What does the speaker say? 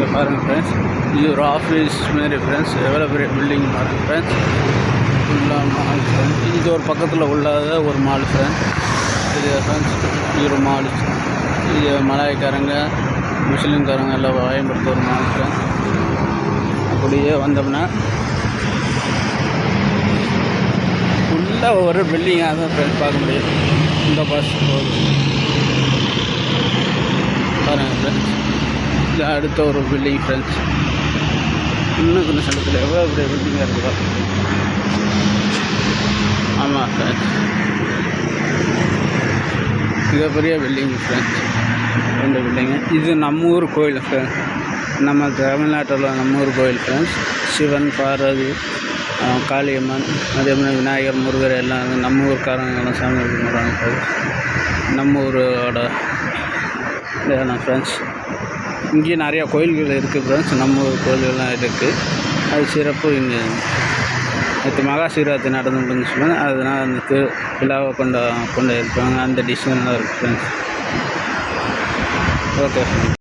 Friends இது ஒரு office மாரி ஃப்ரெண்ட்ஸ் எவ்வளோ பெரிய பில்டிங் பாருங்கள் ஃப்ரெண்ட்ஸ் ஃபுல்லாக மால் ஃப்ரெண்ட்ஸ் இது ஒரு பக்கத்தில் உள்ளாத ஒரு மால் ஃப்ரெண்ட்ஸ் இது ஃப்ரெண்ட்ஸ் இது ஒரு மால் இது மலாய்க்காரங்க முஸ்லீம்காரங்க எல்லாம் பயன்படுத்த ஒரு மால் ஃப்ரெண்ட்ஸ் அப்படியே வந்தோம்னா ஃபுல்லாக ஒரு பில்டிங்காக தான் ஃப்ரெண்ட்ஸ் பார்க்க முடியும். இந்த பஸ் போகுது. பாருங்கள் ஃப்ரெண்ட்ஸ் இது அடுத்த ஒரு பில்டிங் ஃப்ரெண்ட்ஸ் இன்னும் கொஞ்சம் சண்டத்தில் எவ்வளோ பெரிய பில்டிங்காக இருக்குதோ ஆமாம் ஃப்ரெண்ட்ஸ் மிகப்பெரிய பில்டிங் ஃப்ரெண்ட்ஸ் ரெண்டு பில்டிங்கு இது நம்ம ஊர் கோயில் ஃப்ரெண்ட்ஸ் நம்ம தமிழ்நாட்டில் நம்ம ஊர் கோயில் ஃப்ரெண்ட்ஸ் சிவன் பார்வதி காளியம்மன் அதே மாதிரி விநாயகர் முருகர் எல்லாம் வந்து நம்ம ஊர்க்காரங்கெல்லாம் சாமி கும்பிட்றாங்க நம்ம ஊரோட ஃப்ரெண்ட்ஸ் இங்கேயும் நிறையா கோயில்கள் இருக்குது ஃப்ரெண்ட்ஸ். நம்ம ஊர் கோயில்கள்லாம் இருக்குது அது சிறப்பு இங்கே. நேற்று மகா சிவராத்திரி நடந்து சொல்லுவாங்க அதனால் அந்த திரு விழாவை கொண்ட கொண்டு இருப்பாங்க அந்த டிசைன்லாம் இருக்குது ஃப்ரெண்ட்ஸ். ஓகே